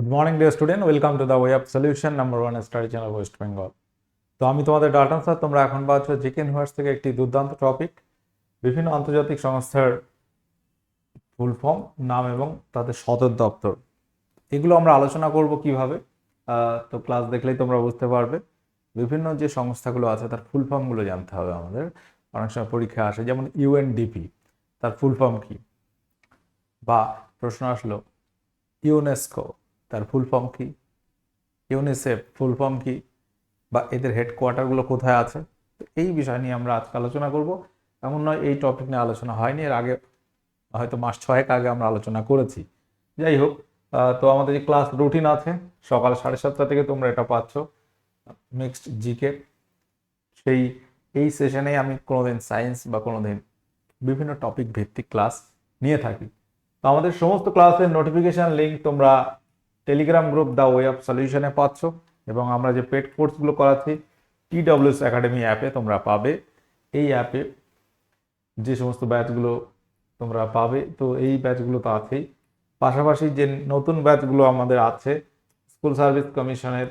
Good morning dear student welcome to the way of solution number one study channel West Bengal তো আমি তোমাদের Dalton sir তোমরা এখন পাচ্ছ জিকে ইউনিভার্স থেকে একটি দুর্দান্ত টপিক বিভিন্ন আন্তর্জাতিক সংস্থার ফুল ফর্ম নাম এবং তাদের সদর দপ্তর। এগুলো আমরা আলোচনা করব কীভাবে তো ক্লাস দেখলেই তোমরা বুঝতে পারবে। বিভিন্ন যে সংস্থাগুলো আছে, তার ফুল ফর্মগুলো জানতে হবে আমাদের। অনেক সময় পরীক্ষা আসে, যেমন ইউএনডিপি তার ফুল ফর্ম কি? বা প্রশ্ন আসলো ইউনেস্কো তার ফুল ফর্ম কি? ইউনিসেফ ফুল ফর্ম কি? বা এদের হেডকোয়ার্টারগুলো কোথায় আছে? তো এই বিষয় নিয়ে আমরা আজকে আলোচনা করব। এমন নয়, এই টপিক নিয়ে আলোচনা হয়নি। এর আগে হয়তো মাস ছয়েক আগে আমরা আলোচনা করেছি। যাই হোক তো আমাদের যে ক্লাস রুটিন আছে, সকাল সাড়ে সাতটা থেকে তোমরা এটা পাচ্ছ। মিক্সড জিকে সেই, এই সেশনে আমি কোনোদিন সায়েন্স বা কোনোদিন বিভিন্ন টপিক ভিত্তিক ক্লাস নিয়ে থাকি। তো আমাদের সমস্ত ক্লাসের নোটিফিকেশান লিঙ্ক তোমরা Telegram group the way of সলিউশনে পাচ্ছ এবং আমরা যে পেড কোর্সগুলো করাচ্ছি টিডব্লিউএস একাডেমি অ্যাপে তোমরা পাবে। এই অ্যাপে যে সমস্ত ব্যাচগুলো তোমরা পাবে, তো এই ব্যাচগুলো তো আছেই। পাশাপাশি যে নতুন ব্যাচগুলো আমাদের আছে স্কুল সার্ভিস কমিশনের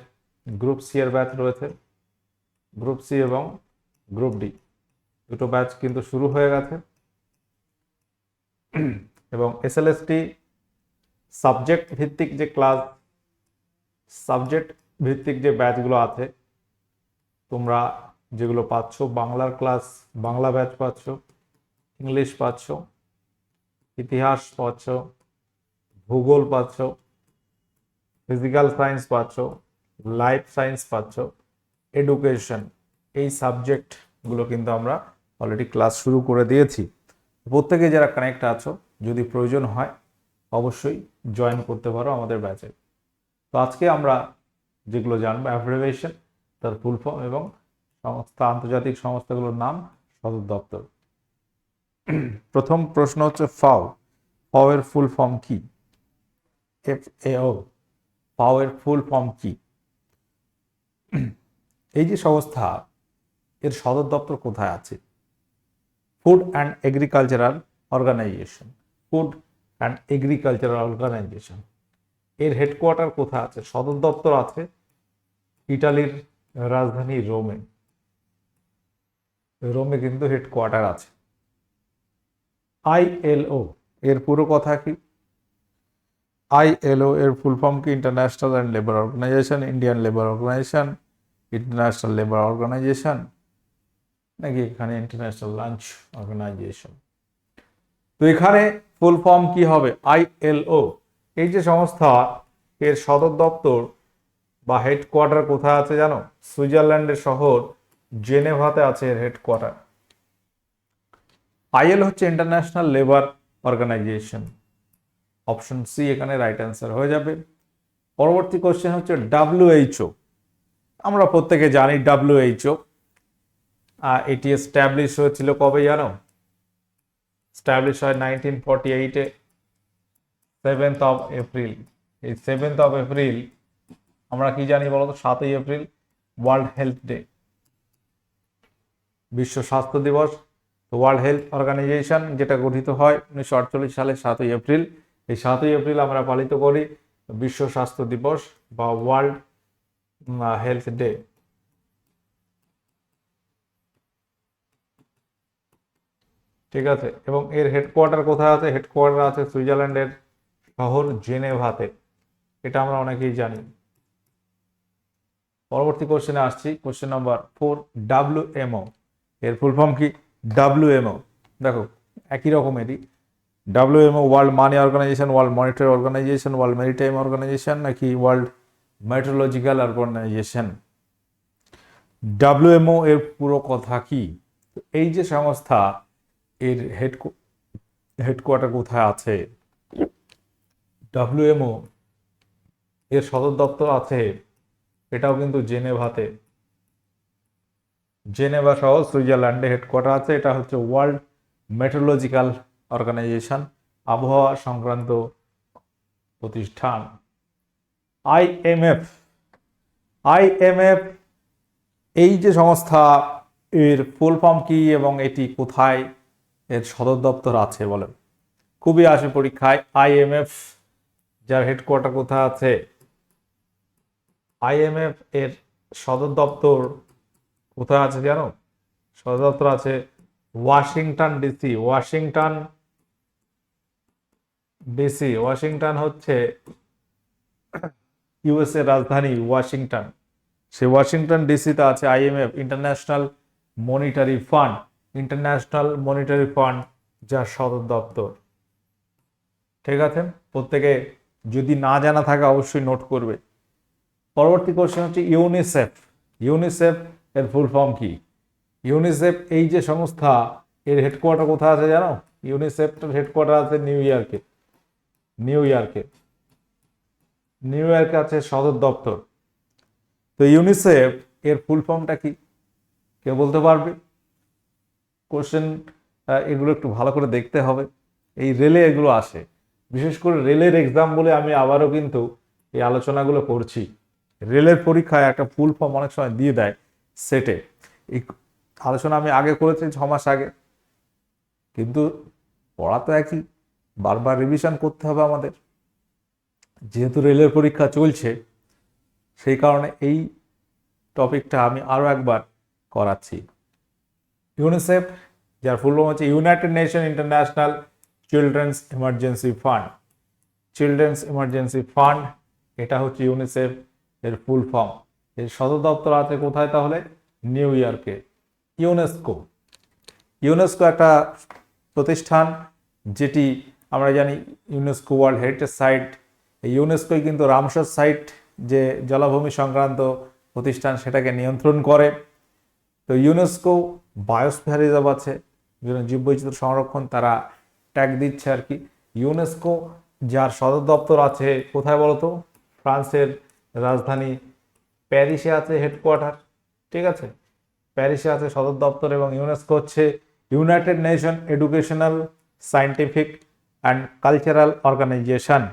গ্রুপ সি এর ব্যাচ রয়েছে গ্রুপ সি এবং গ্রুপ ডি দুটো ব্যাচ কিন্তু শুরু হয়ে গেছে। এবং এসএলএসটি সাবজেক্ট ভিত্তিক যে ক্লাস সাবজেক্ট ভিত্তিক যে ব্যাচগুলো আছে, তোমরা যেগুলো পাচ্ছ, বাংলার ক্লাস বাংলা ব্যাচ পাচ্ছ ইংলিশ পাচ্ছ, ইতিহাস পাচ্ছ, ভূগোল পাচ্ছ ফিজিক্যাল সায়েন্স পাচ্ছ লাইফ সায়েন্স পাচ্ছ এডুকেশন এই সাবজেক্টগুলো কিন্তু আমরা অলরেডি ক্লাস শুরু করে দিয়েছি। প্রত্যেকে যারা কানেক্ট আছো, যদি প্রয়োজন হয় অবশ্যই জয়েন করতে পারো আমাদের ব্যাচে তো আজকে আমরা যেগুলো জানব অ্যাফ্রিভেশন তার ফুল ফর্ম এবং সংস্থা, আন্তর্জাতিক সংস্থাগুলোর নাম, সদর দপ্তর। প্রথম প্রশ্ন হচ্ছে ফাও। ফাও ফুল ফর্ম কি? এফ এও ফাও এর ফুল ফর্ম কি? এই যে সংস্থা, এর সদর দপ্তর কোথায় আছে? Food and agricultural organisation food and agricultural organisation এর হেডকোয়ার্টার কোথায় আছে? সদর দপ্তর আছে ইটালির রাজধানী রোমে। রোমে কিন্তু হেডকোয়ার্টার আছে। আইএলও এর পুরো কথা কি? আইএলও এর ফুল ফর্ম কি? International and labour organisation Indian labour organisation international labour organisation নাকি এখানে ইন্টারন্যাশনাল লাঞ্চ অর্গানাইজেশন তো এখানে ফুল ফর্ম কি হবে? আইএলও এই যে সংস্থা, এর সদর দপ্তর বা হেডকোয়ার্টার কোথায় আছে জানো? সুইজারল্যান্ডের শহর জেনেভাতে আছে এর হেডকোয়ার্টার আইএল হচ্ছে international labour organisation option C এখানে রাইট অ্যান্সার হয়ে যাবে। পরবর্তী কোশ্চেন হচ্ছে ডাব্লিউএইচও আমরা প্রত্যেকে জানি ডাব্লিউএইচও এটি এস্টাবলিশ হয়েছিল কবে জানো? স্ট্যাবলিশ হয় নাইনটিন ফর্টি এইটে সেভেন্থ অফ এপ্রিল এই সেভেন্থ অফ এপ্রিল আমরা কি জানি বলতো? সাতই এপ্রিল ওয়ার্ল্ড হেলথ ডে বিশ্ব স্বাস্থ্য দিবস ওয়ার্ল্ড হেলথ অর্গানাইজেশন যেটা গঠিত হয় উনিশশো আটচল্লিশ সালে সাতই এপ্রিল এই সাতই এপ্রিল আমরা পালিত করি বিশ্ব স্বাস্থ্য দিবস বা ওয়ার্ল্ড হেলথ ডে ঠিক আছে? এবং এর হেডকোয়ার্টার কোথায় আছে? হেডকোয়ার্টার আছে সুইজারল্যান্ডের শহর জেনেভাতে। এটা আমরা অনেকেই জানি। পরবর্তী কোশ্চেনে আসছি। Question number four W MO এর ফুল ফর্ম কি? ডাব্লিউ এমও দেখো, একই রকমেরই W MO world money organisation world monetary organisation world maritime organisation নাকি ওয়ার্ল্ড মেট্রোলজিক্যাল অর্গানাইজেশন ডাব্লিউএমও এর পুরো কথা কি? এই যে সংস্থা এর হেড হেডকোয়ার্টার কোথায় আছে? ডাব্লিউএমও এর সদর দপ্তর আছে, এটাও কিন্তু জেনেভাতে। জেনেভা সহ সুইজারল্যান্ডে হেডকোয়ার্টার আছে, এটা হচ্ছে ওয়ার্ল্ড মেট্রোলজিক্যাল অর্গানাইজেশন আবহাওয়া সংক্রান্ত প্রতিষ্ঠান। আইএমএফ আইএমএফ এই যে সংস্থা, এর ফুল ফর্ম কি এবং এটি কোথায়? এর সদর দপ্তর আছে বলেন। খুবই আসে পরীক্ষায় আইএমএফ যার হেডকোয়ার্টার কোথায় আছে? আইএমএফ এর সদর দপ্তর কোথায় আছে জানো? সদর দপ্তর আছে Washington DC Washington DC Washington হচ্ছে ইউএস এর রাজধানী ওয়াশিংটন। সে ওয়াশিংটন ডিসিতে আছে IMF international monetary fund international monetary fund যার সদর দপ্তর। ঠিক আছে? প্রত্যেকে যদি না জানা থাকে, অবশ্যই নোট করবে। পরবর্তী কোশ্চেন হচ্ছে ইউনিসেফ ইউনিসেফ এর ফুল ফর্ম কি? ইউনিসেফ এই যে সংস্থা, এর হেডকোয়ার্টার কোথায় আছে জানো? ইউনিসেফটার হেডকোয়ার্টার আছে নিউ ইয়র্কে নিউ ইয়র্কে নিউ ইয়র্কে আছে সদর দপ্তর। তো ইউনিসেফ এর ফুল ফর্মটা কি? কেউ বলতে পারবে? কোশ্চেন এগুলো একটু ভালো করে দেখতে হবে। এই রেলে এগুলো আসে। বিশেষ করে রেলের এক্সাম বলে আমি আবারও কিন্তু এই আলোচনাগুলো করছি। রেলের পরীক্ষায় একটা ফুল ফর্ম অনেক সময় দিয়ে দেয় সেটে এই আলোচনা আমি আগে করেছি ছ মাস আগে। কিন্তু পড়া তো একই। বারবার রিভিশন করতে হবে আমাদের। যেহেতু রেলের পরীক্ষা চলছে, সেই কারণে এই টপিকটা আমি আরও একবার করাচ্ছি। ইউনিসেফ যার ফুল ফর্ম হচ্ছে United Nation international children's emergency fund children's emergency fund এটা হচ্ছে ইউনিসেফ এর ফুল ফর্ম এর সদর দপ্তর আছে কোথায় তাহলে? নিউ ইয়র্কে ইউনেস্কো ইউনেস্কো একটা প্রতিষ্ঠান যেটি আমরা জানি ইউনেস্কো ওয়ার্ল্ড হেরিটেজ সাইট ইউনেস্কোই কিন্তু রামসার সাইট যে জলাভূমি সংক্রান্ত প্রতিষ্ঠান সেটাকে নিয়ন্ত্রণ করে। তো ইউনেস্কো বায়োস্ফিয়ার রিজার্ভ আছে বিভিন্ন জীববৈচিত্র্য সংরক্ষণ তারা ট্যাগ দিচ্ছে আর কি। ইউনেস্কো যার সদর দপ্তর আছে, কোথায় বলতো? ফ্রান্সের রাজধানী প্যারিসে আছে হেডকোয়ার্টার ঠিক আছে? প্যারিসে আছে সদর দপ্তর এবং ইউনেস্কো হচ্ছে United Nation educational scientific and cultural organisation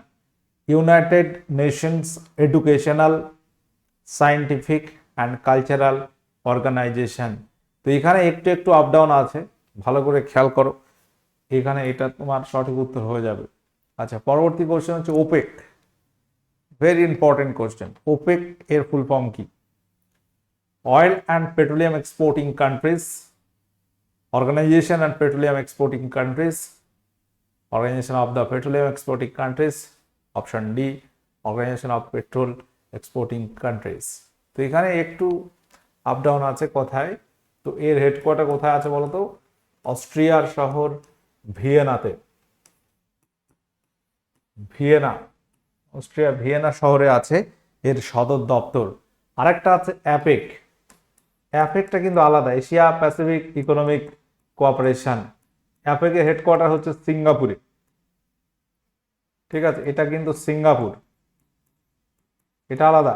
United Nations educational scientific and cultural organisation তো এখানে একটু একটু আপ ডাউন আছে। ভালো করে খেয়াল করো। এখানে এটা তোমার সঠিক উত্তর হয়ে যাবে। আচ্ছা পরবর্তী কোশ্চেন হচ্ছে OPEC very important question OPEC এর ফুল ফর্ম কি? Oil and petroleum exporting countries organisation and petroleum exporting countries organisation of the petroleum exporting countries option D organisation of petrol exporting countries তো এখানে একটু up down আছে কোথায়। তো এর headquarter কোথায় আছে বলতো? অস্ট্রিয়ার শহর ভিয়েনাতে। ভিয়েনা, অস্ট্রিয়া ভিয়েনা শহরে আছে এর সদর দপ্তর। আরেকটা আছে অ্যাপেক। অ্যাপেকটা কিন্তু আলাদা, এশিয়া প্যাসিফিক ইকোনমিক কোঅপারেশন। অ্যাপেকের হেডকোয়ার্টার হচ্ছে সিঙ্গাপুরে। ঠিক আছে, এটা কিন্তু সিঙ্গাপুর। এটা আলাদা।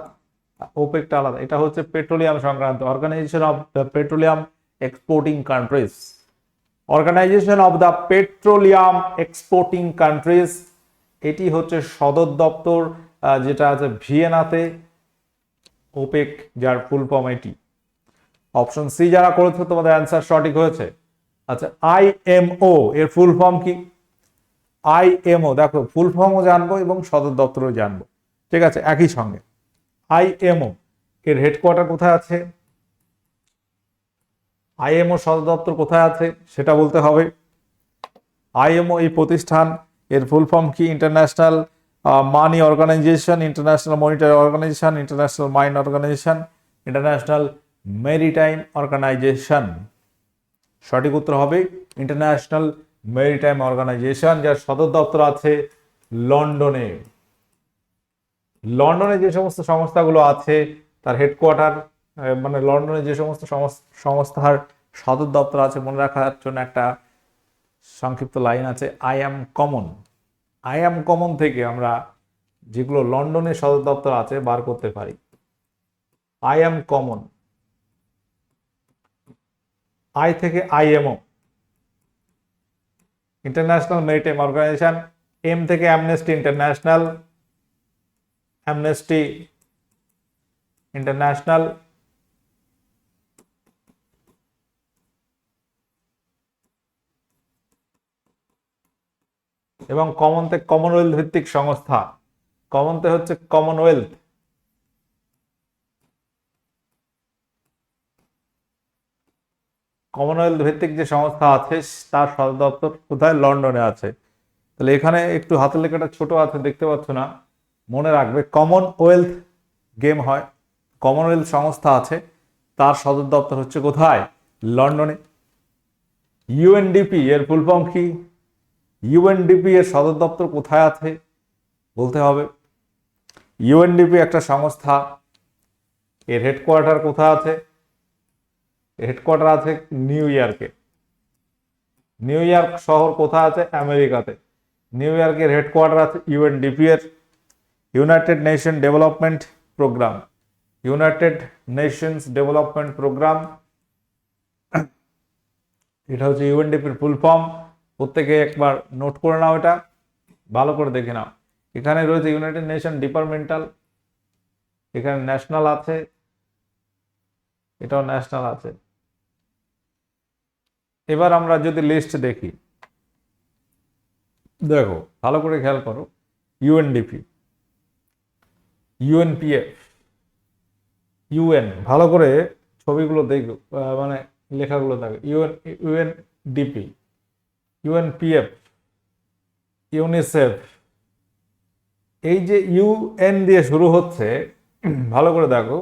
ওপেকটা আলাদা। এটা হচ্ছে পেট্রোলিয়াম সংক্রান্ত। Organisation of the petroleum exporting countries organisation of the petroleum exporting countries এটি হচ্ছে সদর দপ্তর যেটা আছে ভিয়েনাতে। ওপেক যার ফুল ফর্ম এটি। অপশন সি যারা করেছে, তোমাদের অ্যান্সার সঠিক হয়েছে। আচ্ছা আইএমও এর ফুল ফর্ম কি? আইএমও দেখো ফুল ফর্মও জানব এবং সদর দপ্তরও জানব। ঠিক আছে, একই সঙ্গে। আইএমও এর হেডকোয়ার্টার কোথায় আছে? আইএমও সদর দপ্তর কোথায় আছে? সেটা বলতে হবে। আইএমও এই প্রতিষ্ঠান, এর ফুল ফর্ম কি? International money organisation international monetary organisation international mine organisation international maritime organisation সঠিক উত্তর হবে ইন্টারন্যাশনাল মেরিটাইম অর্গানাইজেশন যার সদর দপ্তর আছে লন্ডনে। লন্ডনে যে সমস্ত সংস্থাগুলো আছে, তার হেডকোয়ার্টার মানে লন্ডনে যে সমস্ত সংস্থার সদর দপ্তর আছে, মনে রাখার জন্য একটা সংক্ষিপ্ত লাইন আছে I am common I am common থেকে আমরা যেগুলো লন্ডনে সদর দপ্তর আছে বার করতে পারি। আই অ্যাম কমন আই থেকে I IMO international maritime organisation M থেকে অ্যামনেস্টি ইন্টারন্যাশনাল অ্যামনেস্টি ইন্টারন্যাশনাল এবং কমনতে কমনওয়েলথ ভিত্তিক সংস্থা। কমনতে হচ্ছে কমনওয়েলথ কমনওয়েলথ ভিত্তিক যে সংস্থা আছে, তার সদর দপ্তর কোথায়? লন্ডনে আছে। তাহলে এখানে একটু হাতের লেখাটা ছোট আছে, দেখতে পাচ্ছ না? মনে রাখবে কমনওয়েলথ গেম হয়। কমনওয়েলথ সংস্থা আছে। তার সদর দপ্তর হচ্ছে কোথায়? লন্ডনে। ইউএনডিপি এর ফুল ফর্ম কি ইউএনডিপি এর সদর দপ্তর কোথায় আছে? বলতে হবে। ইউএনডিপি একটা সংস্থা। এর হেডকোয়ার্টার কোথায় আছে? হেডকোয়ার্টার আছে নিউ ইয়র্কে নিউ ইয়র্ক শহর কোথায় আছে? আমেরিকাতে। নিউ ইয়র্কের হেডকোয়ার্টার আছে ইউএনডিপি এর। United Nation development programme United Nations development programme এটা হচ্ছে ইউএনডিপির ফুল ফর্ম প্রত্যেকে একবার নোট করে নাও এটা। ভালো করে দেখে নাও। এখানে রয়েছে ইউনাইটেড নেশন ডিপার্টমেন্টাল এখানে ন্যাশনাল আছে। এটাও ন্যাশনাল আছে। এবার আমরা যদি লিস্ট দেখি। দেখো, ভালো করে খেয়াল করো। ইউএনডিপি ইউএনপিএফ ইউএন ভালো করে ছবিগুলো দেখো মানে লেখাগুলো দেখো। ইউএন ইউএনডিপি ইউএনপিএফ ইউনিসেফ এই যে ইউএন দিয়ে শুরু হচ্ছে, ভালো করে দেখো।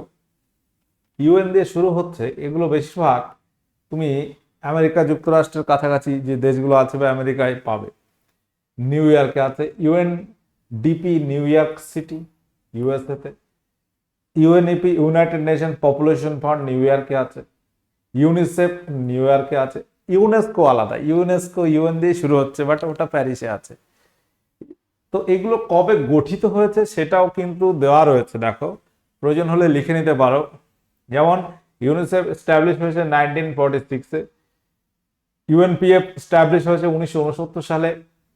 ইউএন দিয়ে শুরু হচ্ছে, এগুলো বেশিরভাগ তুমি আমেরিকা যুক্তরাষ্ট্রের কাছাকাছি যে দেশগুলো আছে বা আমেরিকায় পাবে। নিউ ইয়র্কে আছে UN DP New York city ইউএসএতে UNEP United Nation population fund New ইয়র্কে আছে। ইউনিসেফ নিউ ইয়র্কে আছে। ইউনেস্কো আলাদা। ইউনেস্কো ইউএন দিয়ে শুরু হচ্ছে বাট ওটা প্যারিসে আছে। তো এগুলো কবে গঠিত হয়েছে সেটাও কিন্তু দেওয়া রয়েছে, দেখো। প্রয়োজন হলে লিখে নিতে পারো। যেমন ইউনিসেফ স্ট্যাবলিশ হয়েছে নাইনটিন ফর্টি সিক্সে ইউএনপিএফ স্ট্যাবলিশ হয়েছে উনিশশো উনসত্তর সালে।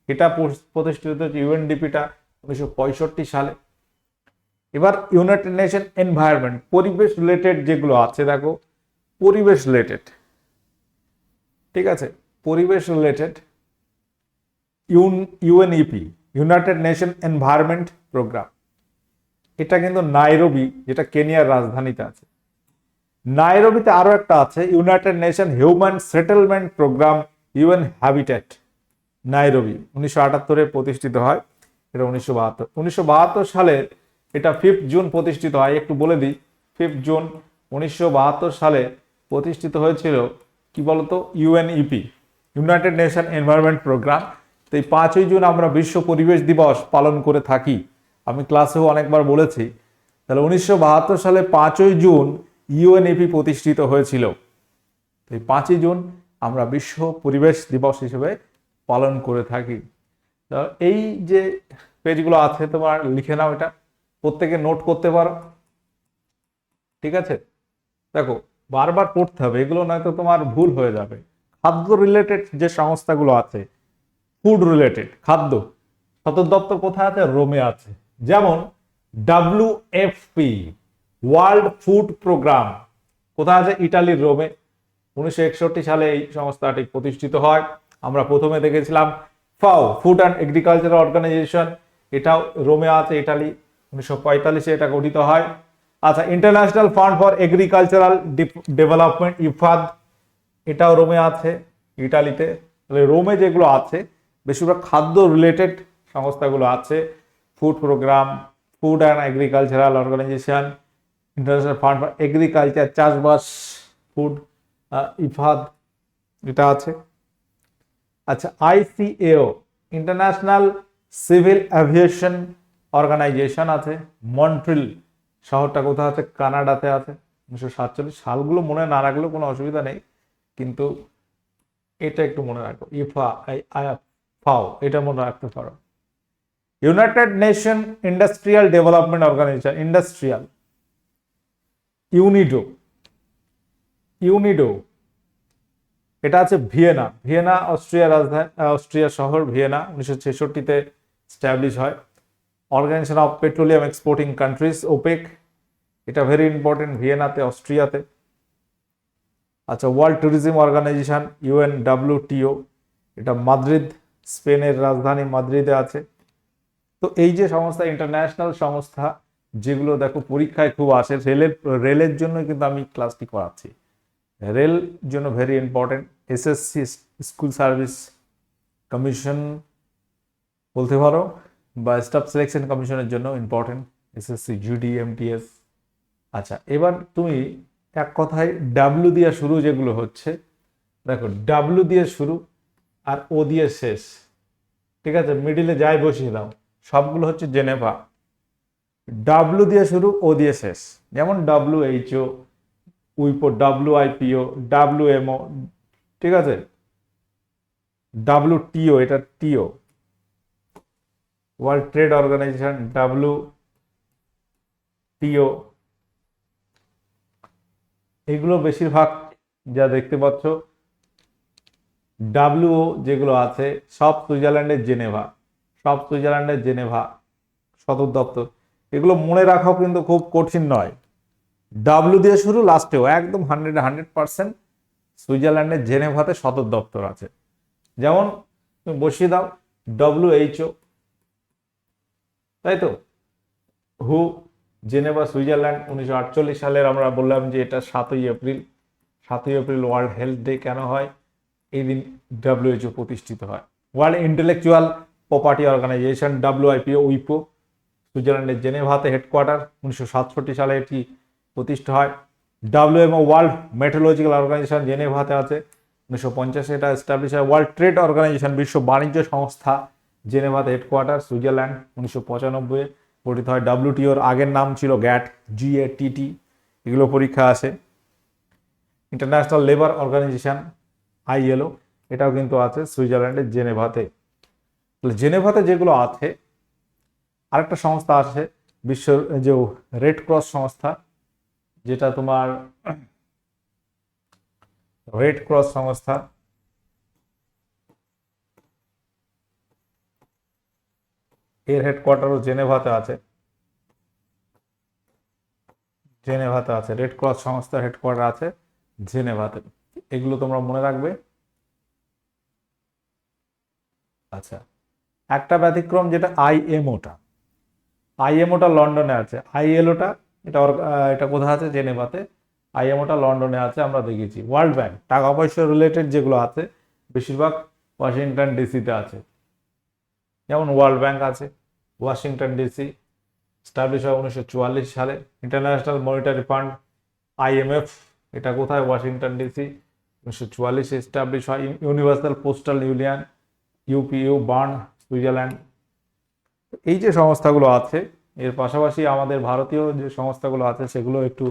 এটা প্রতিষ্ঠিত হয়েছে ইউএনডিপিটা উনিশশো পঁয়ষট্টি সালে। এবার ইউনাইটেড নেশন এনভায়রনমেন্ট পরিবেশ রিলেটেড যেগুলো আছে, দেখো, পরিবেশ রিলেটেড ঠিক আছে? পরিবেশ related Yoon UNEP United Nation environment programme এটা কিন্তু নাইরোবি যেটা কেনিয়ার রাজধানীতে আছে। নাইরোবিতে আরও একটা আছে United Nation human settlement programme UN Habitat Nairobi উনিশশো আটাত্তরে প্রতিষ্ঠিত হয়, এটা উনিশশো বাহাত্তর উনিশশো বাহাত্তর সালে এটা ফিফথ জুন প্রতিষ্ঠিত হয়। একটু বলে দিই ফিফথ জুন উনিশশো বাহাত্তর সালে প্রতিষ্ঠিত হয়েছিল কি বলতো? UNEP United Nation environment programme তো এই পাঁচই জুন আমরা বিশ্ব পরিবেশ দিবস পালন করে থাকি। আমি ক্লাসেও অনেকবার বলেছি। তাহলে উনিশশো বাহাত্তর সালে পাঁচই জুন ইউএনইপি প্রতিষ্ঠিত হয়েছিল। তো এই পাঁচই জুন আমরা বিশ্ব পরিবেশ দিবস হিসেবে পালন করে থাকি। এই যে পেজগুলো আছে, তোমার লিখে নাও এটা। প্রত্যেকে নোট করতে পারো। ঠিক আছে? দেখো, বারবার পড়তে হবে, এগুলো নয়তো তোমার ভুল হয়ে যাবে। খাদ্য রিলেটেড যে সংস্থাগুলো আছে ফুড রিলেটেড খাদ্য সদর দপ্তর কোথায় আছে? রোমে আছে। যেমন ডাব্লিউএফপি ওয়ার্ল্ড ফুড প্রোগ্রাম কোথায় আছে? ইটালির রোমে। উনিশশো একষট্টি সালে এই সংস্থাটি প্রতিষ্ঠিত হয়। আমরা প্রথমে দেখেছিলাম, ফাও ফুড অ্যান্ড এগ্রিকালচার অর্গানাইজেশন এটাও রোমে আছে, ইটালি। উনিশশো এটা গঠিত হয়। আচ্ছা international fund for agricultural development IFAD, এটাও রোমে আছে, ইটালিতে। তাহলে রোমে যেগুলো আছে, বেশিরভাগ খাদ্য রিলেটেড সংস্থাগুলো আছে। Food programme food and agricultural organisation international fund for agriculture চাষবাস ফুড ইফাদ, এটা আছে। আচ্ছা ICAO international civil aviation organisation আছে, মন্ট্রিল শহরটা কোথায় আছে? কানাডাতে আছে। উনিশশো সাতচল্লিশ সালগুলো মনে না রাখলেও কোনো অসুবিধা নেই, কিন্তু এটা একটু মনে রাখো। ইফা ফাও, এটা মনে রাখতে পারো। United Nation industrial development organisation, industrial, UNIDO UNIDO, এটা আছে ভিয়েনা। ভিয়েনা, অস্ট্রিয়া রাজধানী, অস্ট্রিয়া শহর ভিয়েনা, উনিশশো ছেষট্টিতে স্ট্যাবলিশ হয়। Organisation of petroleum exporting countries, OPEC, এটা ভেরি ইম্পর্টেন্ট, ভিয়েনাতে, অস্ট্রিয়াতে। আচ্ছা world tourism organisation UN WTO এটা মাদ্রিদ, স্পেনের রাজধানী মাদ্রিদে আছে। তো এই যে সংস্থা, ইন্টারন্যাশনাল সংস্থা, যেগুলো দেখো পরীক্ষায় খুব আসে, রেলের রেলের জন্য কিন্তু আমি ক্লাসটি করাচ্ছি। রেল জন্য very important SSC school service commission, বলতে পারো। বা স্টাফ সিলেকশন কমিশনের জন্য ইম্পর্টেন্ট এসএসসি জিডি এমটিএস আচ্ছা এবার তুমি এক কথায় ডাব্লু দিয়ে শুরু যেগুলো হচ্ছে, দেখো ডাব্লু দিয়ে শুরু আর ও দিয়ে শেষ। ঠিক আছে মিডিলে যাই বসিয়ে দাও, সবগুলো হচ্ছে জেনেভা ডাব্লু দিয়ে শুরু ও দিয়ে শেষ। যেমন ডাব্লু এইচও উইপো ডাব্লু আইপিও ডাব্লু এমও ঠিক আছে? ডাব্লু টিও এটা টিও ওয়ার্ল্ড ট্রেড অর্গানাইজেশন ডাব্লু টিও এগুলো বেশিরভাগ যা দেখতে পাচ্ছ ডাব্লিউও যেগুলো আছে, সব সুইজারল্যান্ডের জেনেভা, সব সুইজারল্যান্ডের জেনেভা সদর দপ্তর। এগুলো মনে রাখাও কিন্তু খুব কঠিন নয়। ডাব্লিউ দিয়ে শুরু লাস্টেও একদম হান্ড্রেড হান্ড্রেড পার্সেন্ট সুইজারল্যান্ডের জেনেভাতে সদর দপ্তর আছে। যেমন তুমি বসিয়ে দাও ডব্লিউ এইচও তাই তো হু, জেনেভা, সুইজারল্যান্ড, উনিশশো আটচল্লিশ সালের আমরা বললাম যে এটা সাতই এপ্রিল। সাতই এপ্রিল ওয়ার্ল্ড হেলথ ডে কেন হয়? এই দিন ডাব্লিউএইচও প্রতিষ্ঠিত হয়। World Intellectual Property Organisation WIPO উইপো সুইজারল্যান্ডের জেনেভাতে হেডকোয়ার্টার উনিশশো সাতষট্টি সালে এটি প্রতিষ্ঠা হয়। ডাব্লিউএমও ওয়ার্ল্ড মেট্রোলজিক্যাল অর্গানাইজেশন জেনেভাতে আছে। উনিশশো পঞ্চাশে এটা এস্টাবলিশ হয়। ওয়ার্ল্ড ট্রেড অর্গানাইজেশন বিশ্ব বাণিজ্য সংস্থা জেনেভাতে হেডকোয়ার্টার সুইজারল্যান্ড, উনিশশো পঁচানব্বই গঠিত হয় ডাব্লিউটিওর আগের নাম ছিল গ্যাট জি জিএটিটি এগুলো পরীক্ষা আছে। ইন্টারন্যাশনাল লেবার অর্গানাইজেশন আইএলও এটাও কিন্তু আছে সুইজারল্যান্ডের জেনেভাতে। জেনেভাতে যেগুলো আছে, আরেকটা সংস্থা আছে, বিশ্ব যে রেড ক্রস সংস্থা, যেটা তোমার রেড ক্রস সংস্থা এর হেডকোয়ার্টারও জেনেভাতে আছে। জেনেভাতে আছে। রেড ক্রস সংস্থার হেডকোয়ার্টার আছে জেনেভাতে। এগুলো তোমরা মনে রাখবে? আচ্ছা। একটা ব্যতিক্রম যেটা আইএমওটা আইএমওটা লন্ডনে আছে। আইএলওটা এটা এটা কোথায় আছে? জেনেভাতে। আইএমওটা লন্ডনে আছে, আমরা দেখেছি। ওয়ার্ল্ড ব্যাংক টাকা পয়সা রিলেটেড যেগুলো আছে, বেশিরভাগ ওয়াশিংটন ডিসিতে আছে। যেমন ওয়ার্ল্ড ব্যাংক আছে, ওয়াশিংটন ডিসি স্টাবলিশ হয় উনিশশো চুয়াল্লিশ সালে ইন্টারন্যাশনাল মনিটারি ফান্ড আইএমএফ এটা কোথায়? ওয়াশিংটন ডিসি উনিশশো চুয়াল্লিশে এস্টাবলিশ হয় universal postal union UPU Bern Switzerland এই যে সংস্থাগুলো আছে, এর পাশাপাশি আমাদের ভারতীয় যে সংস্থাগুলো আছে, সেগুলো একটু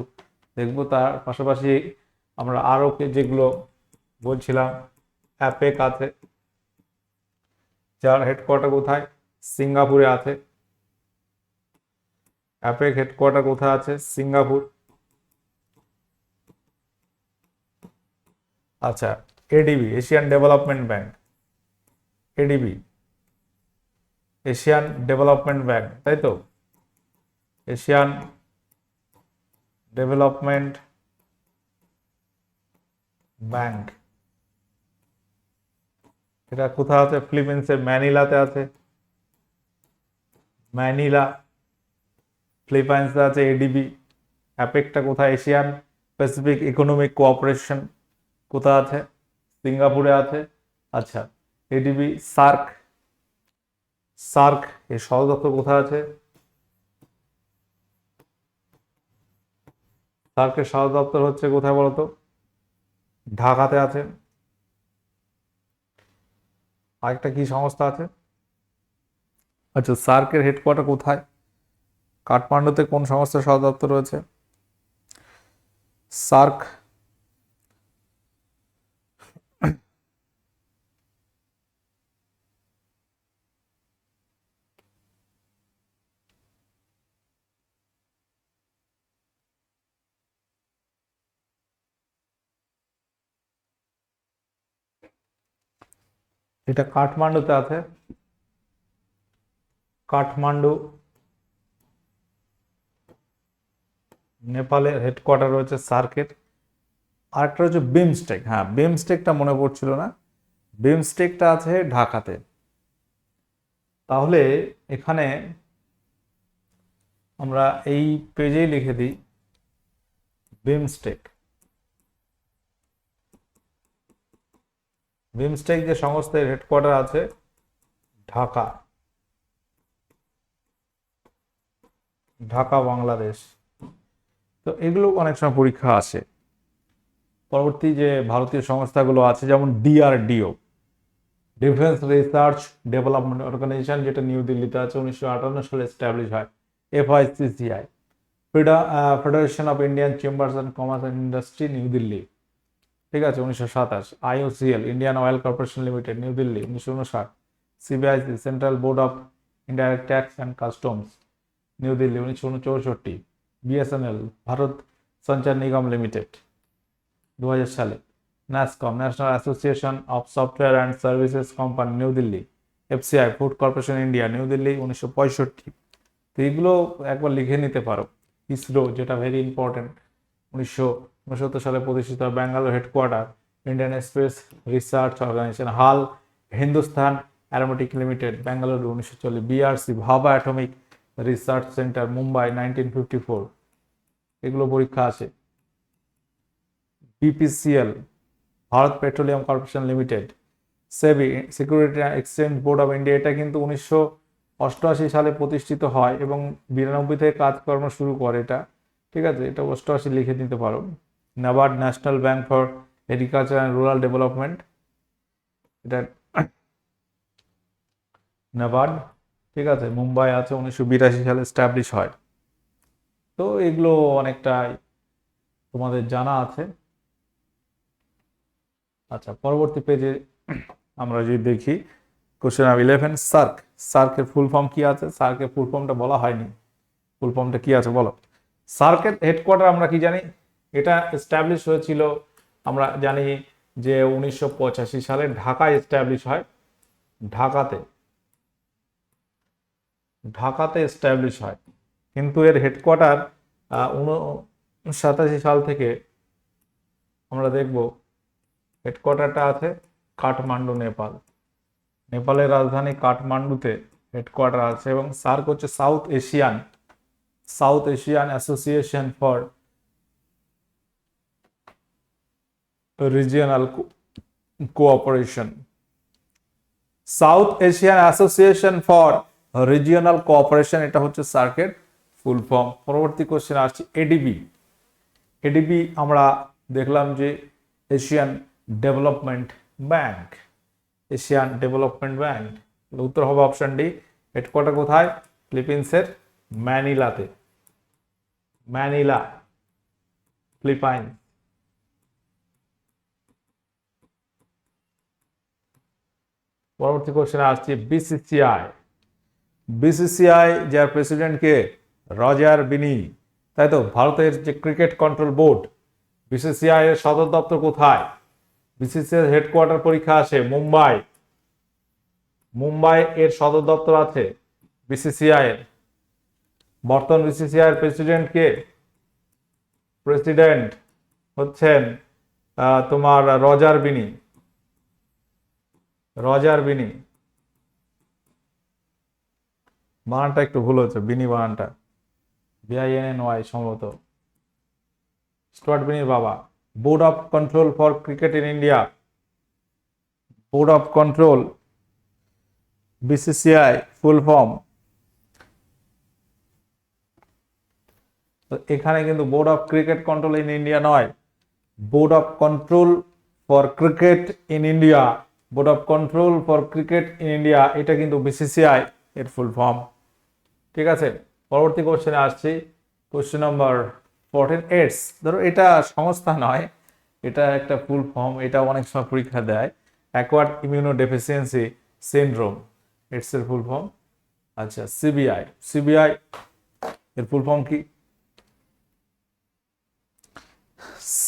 দেখব। তার পাশাপাশি আমরা আরও যেগুলো বলছিলাম অ্যাপেক আছে যার হেডকোয়ার্টার কোথায়? সিঙ্গাপুরে আছে। অ্যাপেক হেডকোয়ার্টার কোথায় আছে? সিঙ্গাপুর। আচ্ছা ADB Asian development bank ADB Asian development bank তাই তো? এশিয়ান ডেভেলপমেন্ট ব্যাংক এটা কোথায় আছে? ফিলিপিন্সের ম্যানিলাতে আছে। ম্যানিলা ফিলিপাইন্সে আছে এডিবি অ্যাপেকটা কোথায়? এশিয়ান প্যাসিফিক ইকোনমিক কোঅপারেশন কোথায় আছে? সিঙ্গাপুরে আছে। আচ্ছা এডিবি সার্ক। সার্ক, এর সদর দপ্তর কোথায় আছে? সার্কের সদর দপ্তর হচ্ছে কোথায় বলতো? ঢাকাতে আছে। আরেকটা কি সংস্থা আছে? আচ্ছা সার্কের হেডকোয়ার্টার কোথায়? কাঠমান্ডুতে কোন সংস্থার সদর দপ্তর রয়েছে? সার্ক এটা কাঠমান্ডুতে আছে। কাঠমান্ডু নেপালের হেডকোয়ার্টার রয়েছে সার্কের আরেকটা রয়েছে বিমস্টেক। হ্যাঁ বিমস্টেকটা মনে পড়ছিল না। বিমস্টেকটা আছে ঢাকাতে। তাহলে এখানে আমরা এই পেজেই লিখে দিই বিমস্টেক। বিমস্টেক যে সংস্থার হেডকোয়ার্টার আছে, ঢাকা। ঢাকা, বাংলাদেশ। তো এগুলো অনেক সময় পরীক্ষা আসে। পরবর্তী যে ভারতীয় সংস্থাগুলো আছে, যেমন DRDO defence research development organisation যেটা নিউ দিল্লিতে আছে, উনিশশো আটান্ন সালে এস্টাবলিশ হয় FICCI federation of Indian chambers and commerce and industry New Delhi. ঠিক আছে, উনিশশো সাতাশ। IOCL, Indian oil corporation limited, New Delhi, উনিশশো উনষাট। CBIC, central board of indirect tax and customs, New Delhi, উনিশশো চৌষট্টি বিএসএনএল, ভারত সঞ্চার নিগম লিমিটেড দু হাজার সালে। NASSCOM, national association of software and services company, New Delhi. FCI, food corporation India, New Delhi, উনিশশো পঁয়ষট্টি। তো এগুলো একবার লিখে নিতে পারো। ইসরো, যেটা ভেরি ইম্পর্টেন্ট উনিশশো উনসত্তর সালে প্রতিষ্ঠিত হয় Bangalore headquarter, Indian space research organisation HAL, Hindustan aromatic limited, Bengaluru উনিশশো চল্লিশ BRC Bhabha atomic research centre, Mumbai nineteen fifty four. এগুলো পরীক্ষা আছে। BPCL Bharat petroleum corporation limited, SEBI security exchange board of India. এটা কিন্তু উনিশশো অষ্টআশি সালে প্রতিষ্ঠিত হয় এবং বিরানব্বই থেকে কাজকর্ম শুরু করে এটা। ঠিক আছে? এটা অষ্টআশি লিখে নিতে পারো। NABARD national bank for agriculture and rural development এটা নাবার্ড ঠিক আছে, মুম্বাই আছে, উনিশশো বিরাশি সালে স্ট্যাবলিশ হয়। তো এগুলো অনেকটাই তোমাদের জানা আছে। আচ্ছা পরবর্তী পেজে আমরা যদি দেখি কোশ্চেন নাম্বার ইলেভেন সার্ক সার্কের ফুল ফর্ম কি আছে? সার্কের ফুল ফর্মটা বলা হয়নি। ফুল ফর্মটা কি আছে বলো? সার্কের হেডকোয়ার্টার আমরা কি জানি? এটা এস্টাবলিশ হয়েছিল, আমরা জানি যে উনিশশো পঁচাশি সালে ঢাকায় এস্টাবলিশ হয়। ঢাকাতে ঢাকাতে এস্টাবলিশ হয়। কিন্তু এর হেডকোয়ার্টার সাতাশি সাল থেকে আমরা দেখব হেডকোয়ার্টারটা আছে কাঠমান্ডু, নেপাল। নেপালের রাজধানী কাঠমান্ডুতে হেডকোয়ার্টার আছে এবং সার্ক হচ্ছে south Asian south Asian association for regional cooperation south Asian association for regional cooperation এটা হচ্ছে সার্কের ফুল ফর্ম পরবর্তী কোশ্চেন আসছে এডিবি এডিবি আমরা দেখলাম যে Asian development bank Asian development bank উত্তর হবে অপশন ডি হেডকোয়ার্টার কোথায়? ফিলিপিন্সের ম্যানিলাতে ম্যানিলা ফিলিপাইন পরবর্তী কোশ্চেনে আসছে বিসিসিআই বিসিসিআই যার প্রেসিডেন্ট কে? রজার বিনি। তাই তো? ভারতের যে ক্রিকেট কন্ট্রোল বোর্ড বিসিসিআই এর সদর দপ্তর কোথায়? বিসিসিআই হেডকোয়ার্টার পরীক্ষা আসে মুম্বাই। মুম্বাই এর সদর দপ্তর আছে বিসিসিআই এর। বর্তমান বিসিসিআই এর প্রেসিডেন্ট কে? প্রেসিডেন্ট হচ্ছেন তোমার রজার বিনি। রজার বিনি। বানানটা একটু ভুল হচ্ছে বিনি বানানটা। বিআইএনএন ওয়াই সম্ভবত। স্টুয়ার্ট বিনির বাবা। Board of control for cricket in India. Board of control. BCCI full form. তো এখানে কিন্তু board of cricket control in India নয়। Board of control for cricket in India. Board of control for cricket in India এটা কিন্তু BCCI এর full form ঠিক আছে? পরবর্তী কোশ্চেনে আসছি। কোশ্চেন নম্বর ফোরটিন এইটস ধরো এটা সংস্থা নয়, এটা একটা ফুল ফর্ম এটা অনেক সময় পরীক্ষা দেয়। অ্যাকোয়ার্ড ইমিউনো ডেফিসিয়েন্সি সিনড্রোম এর ফুল ফর্ম আচ্ছা সিবিআই সিবিআই এর ফুল ফর্ম কি?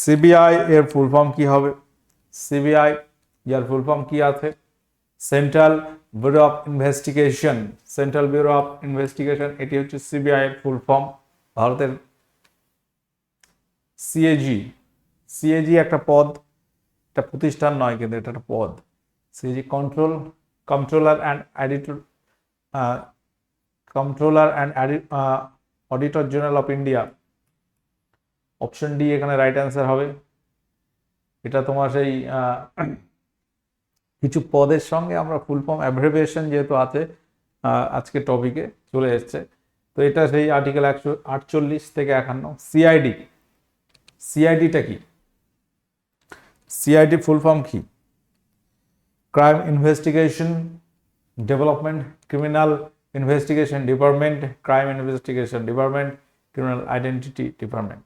সিবিআই এর ফুল ফর্ম কি হবে? সিবিআই যার ফুল ফর্ম কি আছে? Central bureau of investigation central bureau of investigation এটি হচ্ছে সিবিআই এর ফুল ফর্ম, ভারতের সিএজি সিএজি একটা পদ, একটা প্রতিষ্ঠান নয় কিন্তু এটা একটা পদ। CAG control controller and editor controller and auditor general of India option D এখানে রাইট অ্যান্সার হবে। এটা তোমার সেই কিছু পদের সঙ্গে আমরা ফুল ফর্ম অ্যাব্রিভিয়েশন যেহেতু আছে আজকে টপিকে চলে এসছে। তো এটা সেই আর্টিকেল একশো আটচল্লিশ থেকে একান্ন। সিআইডি সিআইডিটা কি? সিআইডি ফুল ফর্ম কি? Crime investigation development criminal investigation department crime investigation department criminal identity department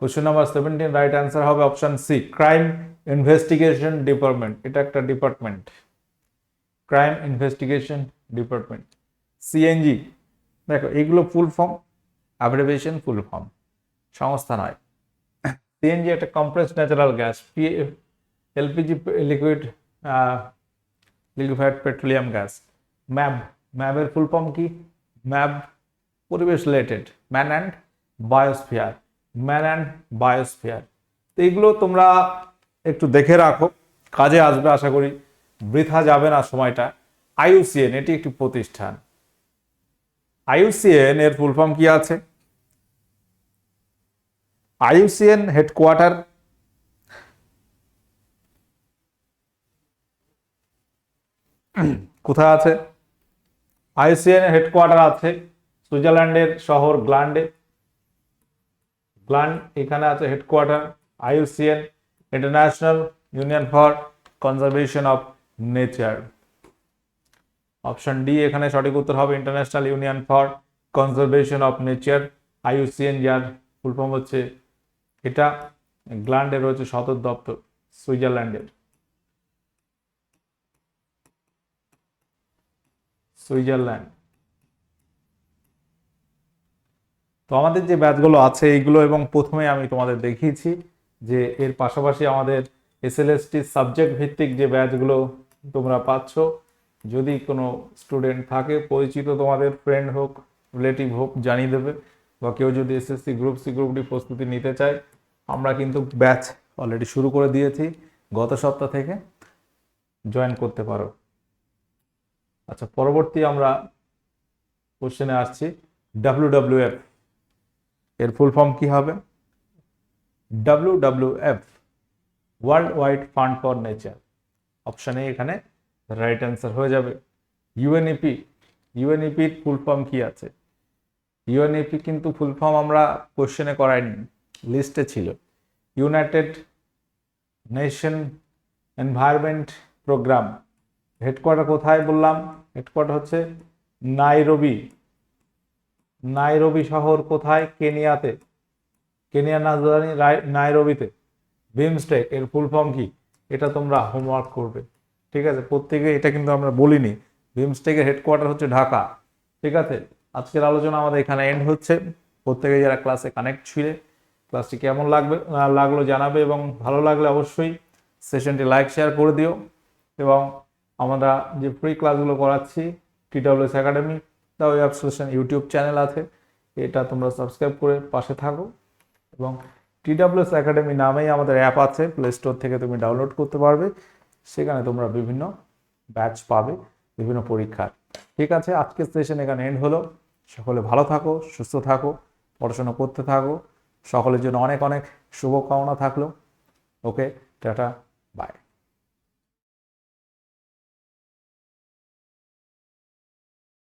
question number seventeen right answer হবে option C crime investigation department এটা একটা department crime investigation department CNG দেখো এগুলো full form abbreviation full form সংস্থা নয়। CNG একটা compressed natural gas P LPG liquid liquefied petroleum gas MAB ম্যাবের full form কি? MAB পরিবেশ related man and biosphere man and biosphere. তো এগুলো তোমরা একটু দেখে রাখো। কাজে আসবে, আশা করি। বৃথা যাবে না সময়টা। আইউসিএন এটি একটি প্রতিষ্ঠান। আইউসিএন এর ফুল ফর্ম কি আছে? আইউসিএন হেডকোয়ার্টার কোথায় আছে? আইউসিএন হেডকোয়ার্টার আছে সুইজারল্যান্ডের শহর গ্লান্ডে। গ্লান্ড এখানে আছে headquarter IUCN international union for conservation of nature. Option D, এখানে সঠিক উত্তর হবে international union for conservation of nature IUCN যার ফুল ফর্ম হচ্ছে এটা। গ্ল্যান্ডের রয়েছে সদর দপ্তর সুইজারল্যান্ডের। সুইজারল্যান্ড। তো আমাদের যে ব্যাচগুলো আছে এইগুলো এবং প্রথমে আমি তোমাদের দেখিয়েছি যে এর পাশাপাশি আমাদের এসএলএসটি সাবজেক্ট ভিত্তিক যে ব্যাচগুলো তোমরা পাচ্ছ, যদি কোনো স্টুডেন্ট থাকে, পরিচিত তোমাদের ফ্রেন্ড হোক রিলেটিভ হোক, জানিয়ে দেবে বা কেউ যদি SSC group C group D প্রস্তুতি নিতে চায়, আমরা কিন্তু ব্যাচ অলরেডি শুরু করে দিয়েছি, গত সপ্তাহ থেকে জয়েন করতে পারো। আচ্ছা পরবর্তী আমরা কোশ্চেনে আসছি ডাব্লিউ এর ফুল ফর্ম কি হবে? W W F world wide fund for nature অপশানে এখানে রাইট অ্যান্সার হয়ে যাবে। ইউএনইপি ইউএনইপির ফুল ফর্ম কি আছে? ইউএনইপি কিন্তু ফুল ফর্ম আমরা কোশ্চেনে করাইনি লিস্টে ছিল। United Nation environment programme headquarter কোথায় বললাম? হেডকোয়ার্টার হচ্ছে নাইরবি নাইরবি শহর কোথায়? কেনিয়াতে। কেনিয়ার রাজধানী নাইরবিতে। বিমস্টেক এর ফুল ফর্ম কি? এটা তোমরা হোমওয়ার্ক করবে। ঠিক আছে? প্রত্যেকে এটা কিন্তু আমরা বলিনি। বিমস্টেকের হেডকোয়ার্টার হচ্ছে ঢাকা। ঠিক আছে? আজকের আলোচনা আমাদের এখানে এন্ড হচ্ছে। প্রত্যেকে যারা ক্লাসে কানেক্ট ছিলে ক্লাসটি কেমন লাগবে লাগল জানাবে এবং ভালো লাগলে অবশ্যই সেশনটি লাইক শেয়ার করে দিও। এবং আমরা যে ফ্রি ক্লাসগুলো করাচ্ছি T TWS academy the web session YouTube channel আছে, এটা তোমরা সাবস্ক্রাইব করে পাশে থাকো। এবং টিডাব্লিউএস একাডেমি নামেই আমাদের অ্যাপ আছে, প্লে স্টোর থেকে তুমি ডাউনলোড করতে পারবে। সেখানে তোমরা বিভিন্ন ব্যাচ পাবে, বিভিন্ন পরীক্ষার ঠিক আছে, আজকের সেশন এখানে এন্ড হলো। সকলে ভালো থাকো, সুস্থ থাকো, পড়াশোনা করতে থাকো। সকলের জন্য অনেক অনেক শুভকামনা থাকল। Okay, tata.